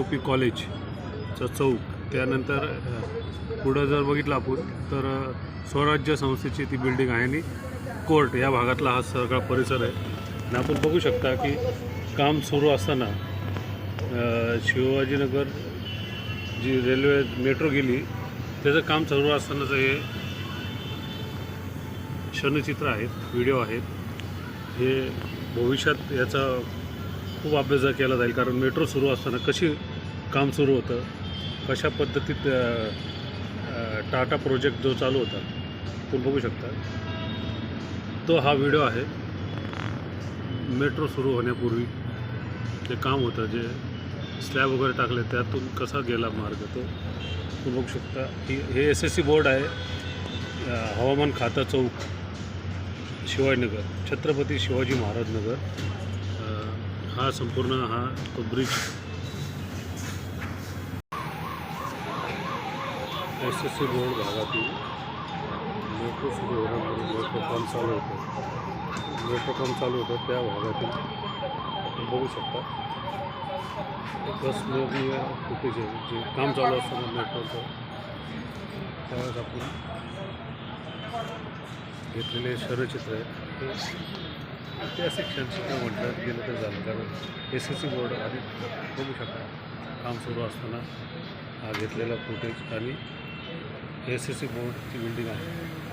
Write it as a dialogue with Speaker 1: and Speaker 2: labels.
Speaker 1: O P कॉलेजचं चौक. त्यानंतर पुढं जर बघितलं आपण तर स्वराज्य संस्थेची ती बिल्डिंग आहे आणि कोर्ट या भागातला हा सगळा परिसर आहे. आणि आपण बघू शकता की काम सुरू असताना शिवाजीनगर जी रेल्वे मेट्रो गेली त्याचं काम सुरू असतानाचं हे क्षणचित्र आहेत व्हिडिओ आहेत. हे भविष्यात याचा खूप अभ्यास केला जाईल कारण मेट्रो सुरू असताना कशी काम सुरू होतं कशा पद्धतीत टाटा प्रोजेक्ट जो चालू होता तुम्ही बघू शकता? तो हा व्हिडिओ आहे. मेट्रो सुरू होण्यापूर्वी जे काम होतं जे स्लॅब वगैरे टाकले त्यातून कसा गेला मार्ग तो तुम्ही बघू शकता? की हे एस एस सी बोर्ड आहे हवामान खाता चौक शिवाजीनगर छत्रपती शिवाजी महाराज नगर. हा संपूर्ण हा तो bridge. S S C board भागातील मेट्रो सुरू होण्यापूर्वी मेट्रो काम चालू होतं. मेट्रो काम चालू होतं त्या भागातील. आपण बघू शकता. फुटेज आहे जे काम चालू असताना मेट्रोचं. त्यावेळेस आपण ऐतिहासिक क्षणसुद्धा म्हटलं गेलं तर झालं. कारण एस एस सी बोर्ड आधी बघू शकता काम सुरू असताना हा घेतलेला फुटेज आणि एस एस सी बोर्डची बिल्डिंग आहे.